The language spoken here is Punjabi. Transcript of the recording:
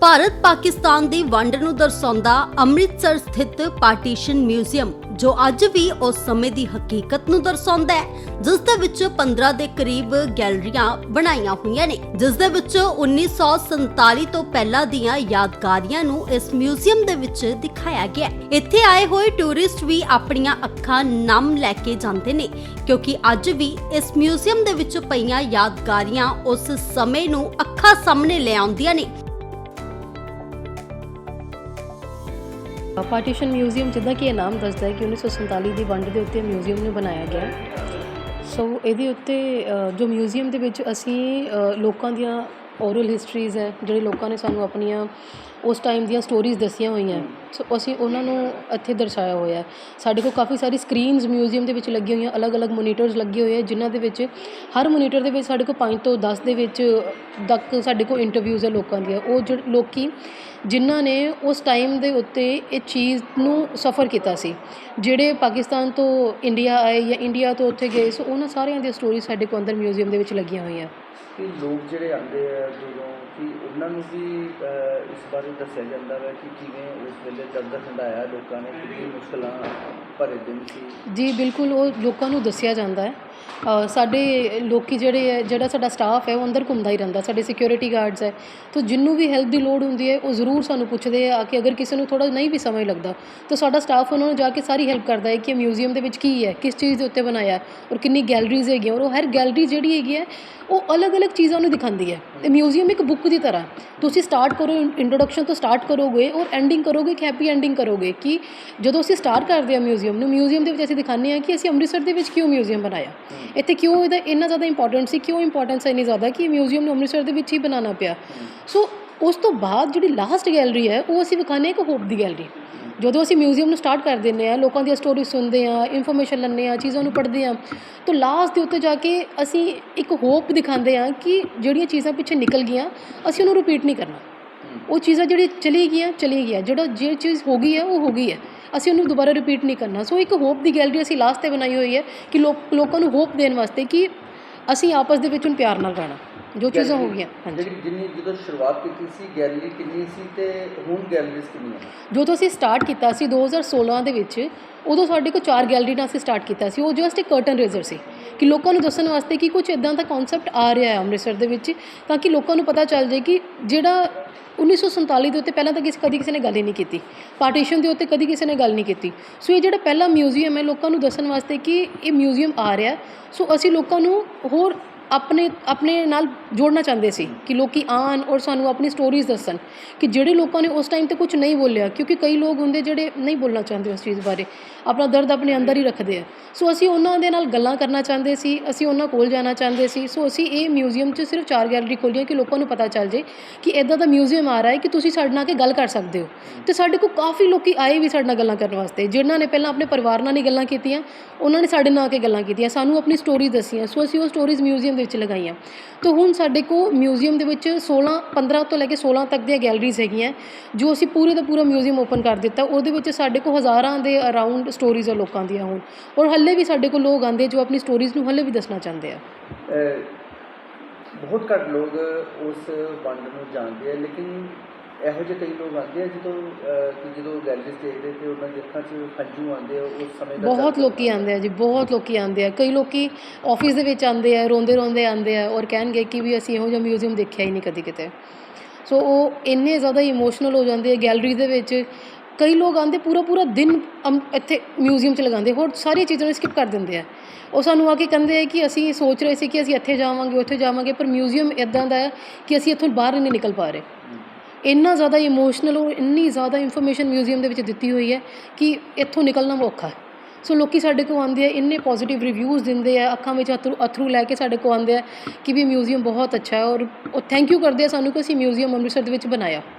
ਭਾਰਤ ਪਾਕਿਸਤਾਨ ਦੀ ਵੰਡ ਨੂੰ ਦਰਸਾਉਂਦਾ ਅੰਮ੍ਰਿਤਸਰ ਸਥਿਤ ਪਾਰਟੀਸ਼ਨ ਮਿਊਜ਼ੀਅਮ, ਜੋ ਅੱਜ ਵੀ ਉਸ ਸਮੇਂ ਦੀ ਹਕੀਕਤ ਨੂੰ ਦਰਸਾਉਂਦਾ ਹੈ, ਜਿਸ ਦੇ ਵਿੱਚ 15 ਦੇ ਕਰੀਬ ਗੈਲਰੀਆਂ ਬਣਾਈਆਂ ਹੋਈਆਂ ਨੇ, ਜਿਸ ਦੇ ਵਿੱਚ 1947 ਤੋਂ ਪਹਿਲਾਂ ਦੀਆਂ ਯਾਦਗਾਰੀਆਂ ਨੂੰ ਇਸ ਮਿਊਜ਼ੀਅਮ ਦੇ ਵਿੱਚ ਦਿਖਾਇਆ ਗਿਆ ਹੈ। ਇੱਥੇ ਆਏ ਹੋਏ ਟੂਰਿਸਟ ਵੀ ਆਪਣੀਆਂ ਅੱਖਾਂ ਨਮ ਲੈ ਕੇ ਜਾਂਦੇ ਨੇ, ਕਿਉਂਕਿ ਅੱਜ ਵੀ ਇਸ ਮਿਊਜ਼ੀਅਮ ਦੇ ਵਿੱਚ ਪਈਆਂ ਯਾਦਗਾਰੀਆਂ ਉਸ ਸਮੇਂ ਨੂੰ ਅੱਖਾਂ ਸਾਹਮਣੇ ਲੈ ਆਉਂਦੀਆਂ ਨੇ। ਪਾਰਟੀਸ਼ਨ ਮਿਊਜ਼ੀਅਮ ਜਿੱਦਾਂ ਕਿ ਇਹ ਨਾਮ ਦੱਸਦਾ ਹੈ ਕਿ 1947 ਦੀ ਵੰਡ ਦੇ ਉੱਤੇ ਮਿਊਜ਼ੀਅਮ ਨੂੰ ਬਣਾਇਆ ਗਿਆ ਸੋ ਇਹਦੇ ਉੱਤੇ ਜੋ ਮਿਊਜ਼ੀਅਮ ਦੇ ਵਿੱਚ ਅਸੀਂ ਲੋਕਾਂ ਦੀਆਂ ਓਰਲ ਹਿਸਟਰੀਜ਼ ਹੈ, ਜਿਹੜੇ ਲੋਕਾਂ ਨੇ ਸਾਨੂੰ ਆਪਣੀਆਂ ਉਸ ਟਾਈਮ ਦੀਆਂ ਸਟੋਰੀਜ਼ ਦੱਸੀਆਂ ਹੋਈਆਂ। ਸੋ ਅਸੀਂ ਉਹਨਾਂ ਨੂੰ ਇੱਥੇ ਦਰਸਾਇਆ ਹੋਇਆ ਸਾਡੇ ਕੋਲ ਕਾਫੀ ਸਾਰੀ ਸਕਰੀਨਸ ਮਿਊਜ਼ੀਅਮ ਦੇ ਵਿੱਚ ਲੱਗੀਆਂ ਹੋਈਆਂ, ਅਲੱਗ-ਅਲੱਗ ਮੋਨੀਟਰਸ ਲੱਗੇ ਹੋਏ ਆ ਜਿਨ੍ਹਾਂ ਦੇ ਵਿੱਚ ਹਰ ਮੋਨੀਟਰ ਦੇ ਵਿੱਚ ਸਾਡੇ ਕੋਲ 5 ਤੋਂ 10 ਦੇ ਵਿੱਚ ਤੱਕ ਸਾਡੇ ਕੋਲ ਇੰਟਰਵਿਊਜ਼ ਹੈ ਲੋਕਾਂ ਦੀਆਂ। ਉਹ ਜਿਹੜੇ ਲੋਕੀ ਜਿਨ੍ਹਾਂ ਨੇ ਉਸ ਟਾਈਮ ਦੇ ਉੱਤੇ ਇਹ ਚੀਜ਼ ਨੂੰ ਸਫਰ ਕੀਤਾ ਸੀ, ਜਿਹੜੇ ਪਾਕਿਸਤਾਨ ਤੋਂ ਇੰਡੀਆ ਆਏ ਜਾਂ ਇੰਡੀਆ ਤੋਂ ਉੱਥੇ ਗਏ ਸੋ ਉਹਨਾਂ ਸਾਰਿਆਂ ਦੀਆਂ ਸਟੋਰੀਜ਼ ਸਾਡੇ ਕੋਲ ਅੰਦਰ ਮਿਊਜ਼ੀਅਮ ਦੇ ਵਿੱਚ ਲੱਗੀਆਂ ਹੋਈਆਂ। ਕਿ ਲੋਕ ਜਿਹੜੇ ਆਉਂਦੇ ਆ ਜਦੋਂ ਕਿ ਉਹਨਾਂ ਨੂੰ ਵੀ ਇਸ ਬਾਰੇ ਦੱਸਿਆ ਜਾਂਦਾ ਹੈ ਕਿ ਕਿਵੇਂ ਉਸ ਵੇਲੇ ਦਰਦ ਹੰਡਾਇਆ ਲੋਕਾਂ ਨੇ, ਕਿੰਨੀ ਮੁਸ਼ਕਲਾਂ ਭਰੇ ਦਿਨ ਸੀ। ਜੀ, ਬਿਲਕੁਲ ਉਹ ਲੋਕਾਂ ਨੂੰ ਦੱਸਿਆ ਜਾਂਦਾ ਹੈ। ਸਾਡੇ ਲੋਕੀ ਜਿਹੜੇ ਹੈ, ਜਿਹੜਾ ਸਾਡਾ ਸਟਾਫ ਹੈ, ਉਹ ਅੰਦਰ ਘੁੰਮਦਾ ਹੀ ਰਹਿੰਦਾ, ਸਾਡੇ ਸਿਕਿਉਰਿਟੀ ਗਾਰਡਸ ਹੈ। ਤਾਂ ਜਿੰਨੂੰ ਵੀ ਹੈਲਪ ਦੀ ਲੋੜ ਹੁੰਦੀ ਹੈ, ਉਹ ਜ਼ਰੂਰ ਸਾਨੂੰ ਪੁੱਛਦੇ ਆ ਕਿ ਅਗਰ ਕਿਸੇ ਨੂੰ ਥੋੜਾ ਨਹੀਂ ਵੀ ਸਮਝ ਲੱਗਦਾ, ਤਾਂ ਸਾਡਾ ਸਟਾਫ ਉਹਨਾਂ ਨੂੰ ਜਾ ਕੇ ਸਾਰੀ ਹੈਲਪ ਕਰਦਾ ਹੈ ਕਿ ਮਿਊਜ਼ੀਅਮ ਦੇ ਵਿੱਚ ਕੀ ਹੈ, ਕਿਸ ਚੀਜ਼ ਦੇ ਉੱਤੇ ਬਣਾਇਆ ਔਰ ਕਿੰਨੀ ਗੈਲਰੀਜ਼ ਹੈਗੀਆਂ ਔਰ ਉਹ ਹਰ ਗੈਲਰੀ ਜਿਹੜੀ ਹੈਗੀ ਹੈ, ਉਹ ਅਲੱਗ-ਅਲੱਗ ਚੀਜ਼ਾਂ ਨੂੰ ਦਿਖਾਉਂਦੀ ਹੈ। ਤੇ ਮਿਊਜ਼ੀਅਮ ਇੱਕ ਬੁੱਕ ਦੀ ਤਰ੍ਹਾਂ ਤੁਸੀਂ ਸਟਾਰਟ ਕਰੋ ਇੰਟਰੋਡਕਸ਼ਨ ਤੋਂ ਸਟਾਰਟ ਕਰੋਗੇ ਔਰ ਐਂਡਿੰਗ ਕਰੋਗੇ ਕਿ ਹੈਪੀ ਐਂਡਿੰਗ ਕਰੋਗੇ ਕਿ ਜਦੋਂ ਅਸੀਂ ਸਟਾਰਟ ਕਰਦੇ ਹਾਂ ਮਿਊਜ਼ੀਅਮ ਨੂੰ ਮਿਊਜ਼ੀਅਮ ਦੇ ਵਿੱਚ ਅਸੀਂ ਦਿਖਾਉਂਦੇ ਹਾਂ ਕਿ ਅਸੀਂ ਅੰਮ੍ਰਿਤਸਰ ਦੇ ਵਿੱਚ ਕਿਉਂ ਮਿਊਜ਼ੀਅਮ ਬਣਾਇਆ। ਇੱਥੇ ਕਿਉਂ ਇਹਦਾ ਇੰਨਾ ਜ਼ਿਆਦਾ ਇੰਪੋਰਟੈਂਟ ਸੀ ਕਿਉਂ ਇੰਪੋਰਟੈਂਸ ਹੈ ਇੰਨੀ ਜ਼ਿਆਦਾ ਕਿ ਮਿਊਜ਼ੀਅਮ ਨੂੰ ਅੰਮ੍ਰਿਤਸਰ ਦੇ ਵਿੱਚ ਹੀ ਬਣਾਉਣਾ ਪਿਆ। ਸੋ ਉਸ ਤੋਂ ਬਾਅਦ ਜਿਹੜੀ ਲਾਸਟ ਗੈਲਰੀ ਹੈ, ਉਹ ਅਸੀਂ ਵਿਖਾਉਂਦੇ ਹਾਂ ਇੱਕ ਹੋਪ ਦੀ ਗੈਲਰੀ ਜਦੋਂ ਅਸੀਂ ਮਿਊਜ਼ੀਅਮ ਨੂੰ ਸਟਾਰਟ ਕਰ ਦਿੰਦੇ ਆ ਲੋਕਾਂ ਦੀਆਂ ਸਟੋਰੀ ਸੁਣਦੇ ਆ ਇਨਫੋਰਮੇਸ਼ਨ ਲੈਂਦੇ ਆ ਚੀਜ਼ਾਂ ਨੂੰ ਪੜ੍ਹਦੇ ਆ ਤਾਂ ਲਾਸਟ ਦੇ ਉੱਤੇ ਜਾ ਕੇ ਅਸੀਂ ਇੱਕ ਹੋਪ ਦਿਖਾਉਂਦੇ ਆ ਕਿ ਜਿਹੜੀਆਂ ਚੀਜ਼ਾਂ ਪਿੱਛੇ ਨਿਕਲ ਗਈਆਂ, ਅਸੀਂ ਉਹਨੂੰ ਰਿਪੀਟ ਨਹੀਂ ਕਰਨਾ। ਉਹ ਚੀਜ਼ਾਂ ਜਿਹੜੀ ਚਲੀ ਗਈਆਂ ਚਲੀ ਗਈਆਂ। ਜਿਹੜਾ ਜਿਹੜੀ ਚੀਜ਼ ਹੋ ਗਈ ਹੈ, ਉਹ ਹੋ ਗਈ ਹੈ। ਅਸੀਂ ਉਹਨੂੰ ਦੁਬਾਰਾ ਰਿਪੀਟ ਨਹੀਂ ਕਰਨਾ। ਸੋ ਇੱਕ ਹੋਪ ਦੀ ਗੈਲਰੀ ਅਸੀਂ ਲਾਸਟ ਤੇ ਬਣਾਈ ਹੋਈ ਹੈ ਕਿ ਲੋਕ, ਲੋਕਾਂ ਨੂੰ ਹੋਪ ਦੇਣ ਵਾਸਤੇ ਕਿ ਅਸੀਂ ਆਪਸ ਦੇ ਵਿੱਚ ਹੁਣ ਪਿਆਰ ਨਾਲ ਰਹਿਣਾ। ਜੋ ਚੀਜ਼ਾਂ ਹੋ ਗਈਆਂ ਹਾਂਜੀ। ਜਿਹੜੀ ਜਿੰਨੀ ਜਦੋਂ ਸ਼ੁਰੂਆਤ ਕੀਤੀ ਸੀ ਗੈਲਰੀ ਕਿੰਨੀ ਸੀ ਤੇ ਹੁਣ ਗੈਲਰੀਜ਼ ਕਿੰਨੀਆਂ ਜਦੋਂ ਅਸੀਂ ਸਟਾਰਟ ਕੀਤਾ ਸੀ 2016 ਦੇ ਵਿੱਚ ਉਦੋਂ ਸਾਡੇ ਕੋਲ ਚਾਰ ਗੈਲਰੀ ਨਾਲ ਅਸੀਂ ਸਟਾਰਟ ਕੀਤਾ ਸੀ। ਉਹ ਜਸਟ ਇੱਕ ਕਰਟਨ ਰੇਜ਼ਰ ਸੀ ਕਿ ਲੋਕਾਂ ਨੂੰ ਦੱਸਣ ਵਾਸਤੇ ਕਿ ਕੁਝ ਇਦਾਂ ਦਾ ਕਨਸੈਪਟ ਆ ਰਿਹਾ ਹੈ ਅੰਮ੍ਰਿਤਸਰ ਦੇ ਵਿੱਚ ਤਾਂ ਕਿ ਲੋਕਾਂ ਨੂੰ ਪਤਾ ਚੱਲ ਜਾਏ ਕਿ ਜਿਹੜਾ 1947 ਦੇ ਉੱਤੇ ਪਹਿਲਾਂ ਤਾਂ ਕਿਸੇ ਕਦੀ ਕਿਸੇ ਨੇ ਗੱਲ ਹੀ ਨਹੀਂ ਕੀਤੀ। ਪਾਰਟੀਸ਼ਨ ਦੇ ਉੱਤੇ ਕਦੀ ਕਿਸੇ ਨੇ ਗੱਲ ਨਹੀਂ ਕੀਤੀ। ਸੋ ਇਹ ਜਿਹੜਾ ਪਹਿਲਾ ਮਿਊਜ਼ੀਅਮ ਹੈ ਲੋਕਾਂ ਨੂੰ ਦੱਸਣ ਵਾਸਤੇ ਕਿ ਇਹ ਮਿਊਜ਼ੀਅਮ ਆ ਰਿਹਾ ਸੋ ਅਸੀਂ ਲੋਕਾਂ ਨੂੰ ਹੋਰ ਆਪਣੇ ਆਪਣੇ ਨਾਲ ਜੋੜਨਾ ਚਾਹੁੰਦੇ ਸੀ ਕਿ ਲੋਕੀ ਆਣ ਔਰ ਸਾਨੂੰ ਆਪਣੀ ਸਟੋਰੀਜ਼ ਦੱਸਣ ਕਿ ਜਿਹੜੇ ਲੋਕਾਂ ਨੇ ਉਸ ਟਾਈਮ ਤੇ ਕੁਝ ਨਹੀਂ ਬੋਲਿਆ, ਕਿਉਂਕਿ ਕਈ ਲੋਕ ਹੁੰਦੇ ਜਿਹੜੇ ਨਹੀਂ ਬੋਲਣਾ ਚਾਹੁੰਦੇ ਉਸ ਚੀਜ਼ ਬਾਰੇ, ਆਪਣਾ ਦਰਦ ਆਪਣੇ ਅੰਦਰ ਹੀ ਰੱਖਦੇ ਆ। ਸੋ ਅਸੀਂ ਉਹਨਾਂ ਦੇ ਨਾਲ ਗੱਲਾਂ ਕਰਨਾ ਚਾਹੁੰਦੇ ਸੀ, ਅਸੀਂ ਉਹਨਾਂ ਕੋਲ ਜਾਣਾ ਚਾਹੁੰਦੇ ਸੀ। ਸੋ ਅਸੀਂ ਇਹ ਮਿਊਜ਼ੀਅਮ 'ਚ ਸਿਰਫ ਚਾਰ ਗੈਲਰੀ ਖੋਲ੍ਹੀਆਂ ਕਿ ਲੋਕਾਂ ਨੂੰ ਪਤਾ ਚੱਲ ਜੇ ਕਿ ਇਦਾਂ ਦਾ ਮਿਊਜ਼ੀਅਮ ਆ ਰਿਹਾ ਹੈ ਕਿ ਤੁਸੀਂ ਸਾਡੇ ਨਾਲ ਕੇ ਗੱਲ ਕਰ ਸਕਦੇ ਹੋ। ਤੇ ਸਾਡੇ ਕੋਲ ਕਾਫੀ ਲੋਕੀ ਆਏ ਵੀ ਸਾਡੇ ਨਾਲ ਗੱਲਾਂ ਕਰਨ ਵਾਸਤੇ, ਜਿਨ੍ਹਾਂ ਨੇ ਪਹਿਲਾਂ ਆਪਣੇ ਪਰਿਵਾਰ ਨਾਲ ਹੀ ਗੱਲਾਂ ਕੀਤੀਆਂ, ਉਹਨਾਂ ਨੇ ਸਾਡੇ ਨਾਲ ਆ ਕੇ ਗੱਲਾਂ ਕੀਤੀਆਂ, ਸਾਨੂੰ ਆਪਣੀ ਸਟੋਰੀਜ਼ ਦੱਸੀਆਂ। ਸੋ ਅਸੀਂ ਉਹ ਸਟੋਰੀਜ਼ ਮਿਊਜ਼ੀਅਮ ਦੇ ਵਿੱਚ ਲਗਾਈਆਂ। ਤਾਂ ਹੁਣ ਸਾਡੇ ਕੋਲ ਮਿਊਜ਼ੀਅਮ ਦੇ ਵਿੱਚ 16 15 ਤੋਂ ਲੈ ਕੇ 16 ਤੱਕ ਦੀਆਂ ਗੈਲਰੀਜ਼ ਹੈਗੀਆਂ, ਜੋ ਅਸੀਂ ਪੂਰੇ ਦਾ ਪੂਰਾ ਮਿਊਜ਼ੀਅਮ ਓਪਨ ਕਰ ਦਿੱਤਾ। ਉਹਦੇ ਵਿੱਚ ਸਾਡੇ ਕੋਲ ਹਜ਼ਾਰਾਂ ਦੇ ਅਰਾਊਂਡ ਸਟੋਰੀਜ਼ ਆ ਲੋਕਾਂ ਦੀਆਂ ਹੁਣ। ਔਰ ਹੱਲੇ ਵੀ ਸਾਡੇ ਕੋਲ ਲੋਕ ਆਉਂਦੇ ਜੋ ਆਪਣੀ ਸਟੋਰੀਜ਼ ਨੂੰ ਹੱਲੇ ਵੀ ਦੱਸਣਾ ਚਾਹੁੰਦੇ ਆ। ਬਹੁਤ ਘੱਟ ਲੋਕ ਉਸ ਵੰਡ ਨੂੰ ਜਾਣਦੇ ਆ, ਲੇਕਿਨ ਇਹੋ ਜਿਹੇ ਕਈ ਲੋਕ ਆਉਂਦੇ ਆ ਜਦੋਂ ਅਹ, ਕਿ ਜਦੋਂ ਗੈਲਰੀਜ਼ ਦੇਖਦੇ ਤੇ ਉਹਨਾਂ ਦੀ ਅੱਖਾਂ 'ਚ ਹੰਝੂ ਆਉਂਦੇ ਆ ਉਸ ਸਮੇਂ ਦਾ ਬਹੁਤ ਲੋਕੀ ਆਉਂਦੇ ਆ ਜੀ ਬਹੁਤ ਲੋਕੀ ਆਉਂਦੇ ਆ। ਕਈ ਲੋਕੀ ਆਫਿਸ ਦੇ ਵਿੱਚ ਆਉਂਦੇ ਆ ਰੋਂਦੇ ਰੋਂਦੇ ਆਉਂਦੇ ਆ ਔਰ ਕਹਿਣਗੇ ਕਿ ਵੀ ਅਸੀਂ ਇਹੋ ਜਿਹਾ ਮਿਊਜ਼ੀਅਮ ਦੇਖਿਆ ਹੀ ਨਹੀਂ ਕਦੀ ਕਿਤੇ। ਸੋ ਉਹ ਇੰਨੇ ਜ਼ਿਆਦਾ ਇਮੋਸ਼ਨਲ ਹੋ ਜਾਂਦੇ ਆ ਗੈਲਰੀ ਦੇ ਵਿੱਚ। ਕਈ ਲੋਕ ਆਉਂਦੇ ਪੂਰਾ ਪੂਰਾ ਦਿਨ ਅਮ- ਇੱਥੇ ਮਿਊਜ਼ੀਅਮ 'ਚ ਲਗਾਉਂਦੇ ਹੋਰ ਸਾਰੀਆਂ ਚੀਜ਼ਾਂ ਨੂੰ ਸਕਿਪ ਕਰ ਦਿੰਦੇ ਆ। ਉਹ ਸਾਨੂੰ ਆ ਕੇ ਕਹਿੰਦੇ ਆ ਕਿ ਅਸੀਂ ਸੋਚ ਰਹੇ ਸੀ ਕਿ ਅਸੀਂ ਇੱਥੇ ਜਾਵਾਂਗੇ ਉੱਥੇ ਜਾਵਾਂਗੇ ਪਰ ਮਿਊਜ਼ੀਅਮ ਇਦਾਂ ਦਾ ਹੈ ਕਿ ਅਸੀਂ ਇੱਥੋਂ ਬਾਹਰ ਹੀ ਨਹੀਂ ਨਿਕਲ ਪਾ ਰਹੇ। ਇੰਨਾ ਜ਼ਿਆਦਾ ਇਮੋਸ਼ਨਲ ਔਰ ਇੰਨੀ ਜ਼ਿਆਦਾ ਇਨਫੋਰਮੇਸ਼ਨ ਮਿਊਜ਼ੀਅਮ ਦੇ ਵਿੱਚ ਦਿੱਤੀ ਹੋਈ ਹੈ ਕਿ ਇੱਥੋਂ ਨਿਕਲਣਾ ਔਖਾ ਹੈ। ਸੋ ਲੋਕੀ ਸਾਡੇ ਕੋਲ ਆਉਂਦੇ ਆ, ਇੰਨੇ ਪੋਜ਼ਿਟਿਵ ਰਿਵਿਊਜ਼ ਦਿੰਦੇ ਆ, ਅੱਖਾਂ ਵਿੱਚ ਅਥਰੂ ਅਥਰੂ ਲੈ ਕੇ ਸਾਡੇ ਕੋਲ ਆਉਂਦੇ ਆ ਕਿ ਵੀ ਮਿਊਜ਼ੀਅਮ ਬਹੁਤ ਅੱਛਾ ਹੈ ਔਰ ਉਹ ਥੈਂਕ ਯੂ ਕਰਦੇ ਆ ਸਾਨੂੰ ਕਿ ਅਸੀਂ ਮਿਊਜ਼ੀਅਮ ਅੰਮ੍ਰਿਤਸਰ ਦੇ ਵਿੱਚ ਬਣਾਇਆ।